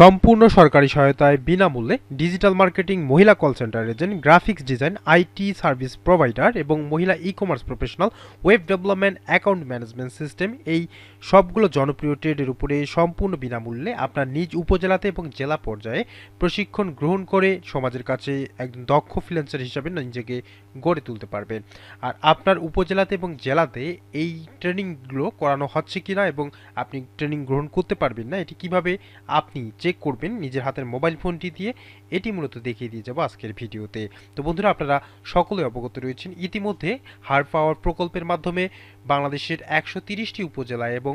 সম্পূর্ণ সরকারি সহায়তায় বিনামূল্যে ডিজিটাল মার্কেটিং মহিলা call centre agent, graphics design, IT service provider এবং মহিলা e commerce professional web development account management system এই সবগুলো জনপ্রিয় ট্রেডের উপরে সম্পূর্ণ বিনামূল্যে আপনার নিজ উপজেলাতে এবং জেলা পর্যায়ে প্রশিক্ষণ গ্রহণ করে সমাজের কাছে একজন দক্ষ ফ্রিল্যান্সার হিসাবে নিজেকে গড়ে তুলতে পারবেন আর আপনার উপজেলাতে এবং জেলাতে এই ট্রেনিংগুলো করানো হচ্ছে কিনা এবং আপনি ট্রেনিং গ্রহণ করতে পারবেন না, এটি কীভাবে আপনি চেক করবেন নিজের হাতের মোবাইল ফোনটি দিয়ে। এটি মূলত দেখিয়ে দিয়ে যাব আজকের ভিডিওতে। তো বন্ধুরা, আপনারা সকলে অবগত রয়েছেন, ইতিমধ্যে হার পাওয়ার প্রকল্পের মাধ্যমে বাংলাদেশের একশো তিরিশটি উপজেলায় এবং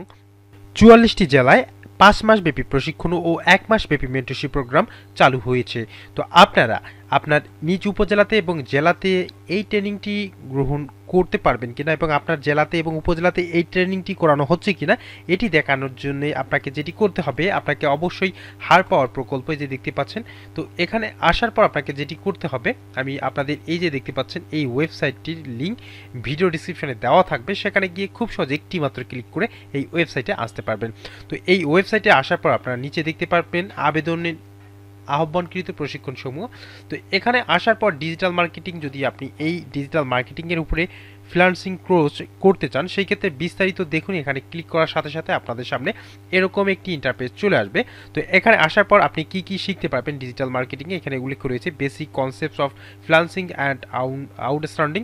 চুয়াল্লিশটি জেলায় পাঁচ মাস ব্যাপী প্রশিক্ষণ ও এক মাস ব্যাপী মেন্টরশিপ প্রোগ্রাম চালু হয়েছে। তো আপনারা আপনার নিজ উপজেলাতে এবং জেলাতে এই ট্রেনিংটি গ্রহণ করতে পারবেন কিনা এবং আপনার জেলাতে এবং উপজেলাতে এই ট্রেনিংটি করানো হচ্ছে কিনা, এটি দেখানোর জন্য আপনাকে যেটি করতে হবে, আপনাকে অবশ্যই হার পাওয়ার প্রকল্প যে দেখতে পাচ্ছেন, তো এখানে আসার পর আপনাকে যেটি করতে হবে, আমি আপনাদের এই যে দেখতে পাচ্ছেন, এই ওয়েবসাইটটির লিঙ্ক ভিডিও ডিসক্রিপশনে দেওয়া থাকবে, সেখানে গিয়ে খুব সহজে একটি মাত্র ক্লিক করে এই ওয়েবসাইটে আসতে পারবেন। তো এই ওয়েবসাইটে আসার পর আপনারা নিচে দেখতে পারবেন, আবেদনের আহ্বানকৃত প্রশিক্ষণ সমূহ তো এখানে আসার পর ডিজিটাল মার্কেটিং যদি আপনি এই ডিজিটাল মার্কেটিংয়ের উপরে ফ্রিল্যান্সিং কোর্স করতে চান, সেই ক্ষেত্রে বিস্তারিত দেখুন, এখানে ক্লিক করার সাথে সাথে আপনাদের সামনে এরকম একটি ইন্টারফেস চলে আসবে। তো এখানে আসার পর আপনি কি কি শিখতে পারবেন ডিজিটাল মার্কেটিংয়ে এখানে উল্লেখ রয়েছে basic concepts of freelancing and outstanding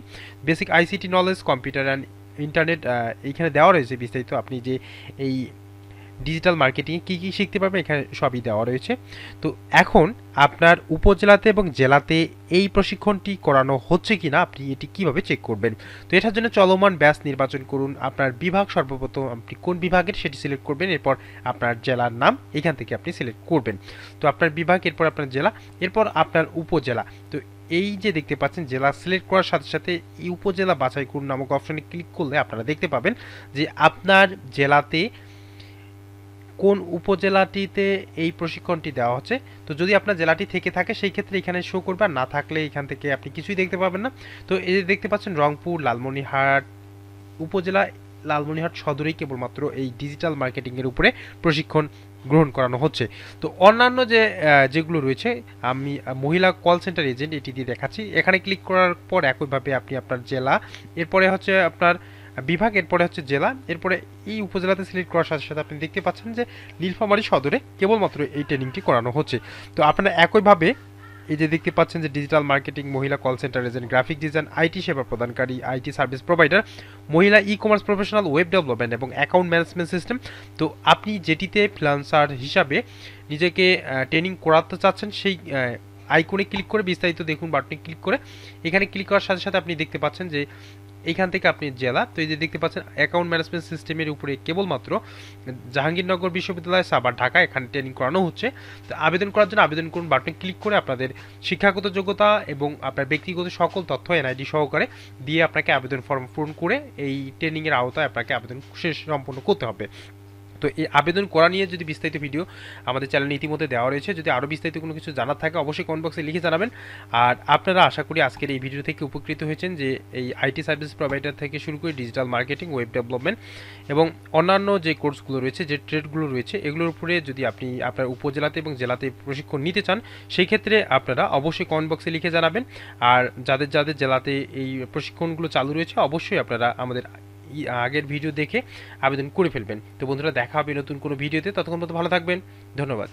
basic ICT knowledge computer and internet এইখানে দেওয়া রয়েছে বিস্তারিত। আপনি যে এই ডিজিটাল মার্কেটিংয়ে কী কী শিখতে পারবেন? এখানে সবই দেওয়া রয়েছে। তো এখন আপনার উপজেলাতে এবং জেলাতে এই প্রশিক্ষণটি করানো হচ্ছে কি না আপনি এটি কীভাবে চেক করবেন? তো এটার জন্য চলমান ব্যাস নির্বাচন করুন। আপনার বিভাগ সর্বপ্রথম আপনি কোন বিভাগের সেটি সিলেক্ট করবেন, এরপর আপনার জেলার নাম এখান থেকে আপনি সিলেক্ট করবেন। তো আপনার বিভাগ, এরপর আপনার জেলা, এরপর আপনার উপজেলা। তো এই যে দেখতে পাচ্ছেন, জেলা সিলেক্ট করার সাথে সাথে এই উপজেলা বাছাই করুন নামক অপশনে ক্লিক করলে আপনারা দেখতে পাবেন যে আপনার জেলাতে কোন উপজেলাটিতে এই প্রশিক্ষণটি দেওয়া হচ্ছে? তো যদি আপনার জেলাটি থেকে থাকে, সেই ক্ষেত্রে এখানে শো করবে। না থাকলে এখান থেকে আপনি কিছুই দেখতে পাবেন না। তো এই দেখতে পাচ্ছেন, রংপুর, লালমনিরহাট উপজেলা, লালমনিরহাট সদরেই কেবলমাত্র এই ডিজিটাল মার্কেটিংয়ের উপরে প্রশিক্ষণ গ্রহণ করানো হচ্ছে। তো অন্যান্য যে যেগুলো রয়েছে, আমি মহিলা কল সেন্টার এজেন্ট এটি দিয়ে দেখাচ্ছি। এখানে ক্লিক করার পর একইভাবে আপনি আপনার জেলা, এরপরে হচ্ছে আপনার বিভাগ, এরপরে হচ্ছে জেলা, এরপরে এই উপজেলাতে সিলেক্ট করার সাথে সাথে আপনি দেখতে পাচ্ছেন যে নীলফামারী সদরে কেবলমাত্র এই ট্রেনিংটি করানো হচ্ছে। তো আপনারা একইভাবে এই যে দেখতে পাচ্ছেন যে ডিজিটাল মার্কেটিং মহিলা call centre agent graphic design IT সেবা প্রদানকারী আইটি সার্ভিস প্রোভাইডার মহিলা e commerce professional web development এবং অ্যাকাউন্ট ম্যানেজমেন্ট সিস্টেম তো আপনি যেটিতে ফ্রিল্যান্সার হিসাবে নিজেকে ট্রেনিং করাতে চাচ্ছেন, সেই আইকনে ক্লিক করে বিস্তারিত দেখুন বাটনে ক্লিক করে। এখানে ক্লিক করার সাথে সাথে আপনি দেখতে পাচ্ছেন যে এইখান থেকে আপনি জেলা, তো এই যে দেখতে পাচ্ছেন অ্যাকাউন্ট ম্যানেজমেন্ট সিস্টেমের উপরে কেবলমাত্র জাহাঙ্গীরনগর বিশ্ববিদ্যালয় সাবার ঢাকা, এখানে ট্রেনিং করানো হচ্ছে। তো আবেদন করার জন্য আবেদন করুন বাটনে ক্লিক করে আপনাদের শিক্ষাগত যোগ্যতা এবং আপনার ব্যক্তিগত সকল তথ্য এনআইডি সহকারে দিয়ে আপনাকে আবেদন ফর্ম পূরণ করে এই ট্রেনিংয়ের আওতায় আপনাকে আবেদন শেষ সম্পন্ন করতে হবে। তো এই আবেদন করা নিয়ে যদি বিস্তারিত ভিডিও আমাদের চ্যানেলে ইতিমধ্যে দেওয়া রয়েছে, যদি আরও বিস্তারিত কোনো কিছু জানার থাকে, অবশ্যই কমেন্ট বক্সে লিখে জানাবেন। আর আপনারা আশা করি আজকের এই ভিডিও থেকে উপকৃত হয়েছেন যে এই আইটি সার্ভিস প্রোভাইডার থেকে শুরু করে ডিজিটাল মার্কেটিং, ওয়েব ডেভেলপমেন্ট এবং অন্যান্য যে কোর্সগুলো রয়েছে, যে ট্রেডগুলো রয়েছে, এগুলোর উপরে যদি আপনি আপনার উপজেলাতে এবং জেলাতে প্রশিক্ষণ নিতে চান, সেই ক্ষেত্রে আপনারা অবশ্যই কমেন্ট বক্সে লিখে জানাবেন। আর যাদের যাদের জেলাতে এই প্রশিক্ষণগুলো চালু রয়েছে, অবশ্যই আপনারা আমাদের আগের ভিডিও দেখে আবেদন করে ফেলবেন। তো বন্ধুরা, দেখা হবে নতুন কোনো ভিডিওতে ততক্ষণ পর্যন্ত ভালো থাকবেন। ধন্যবাদ।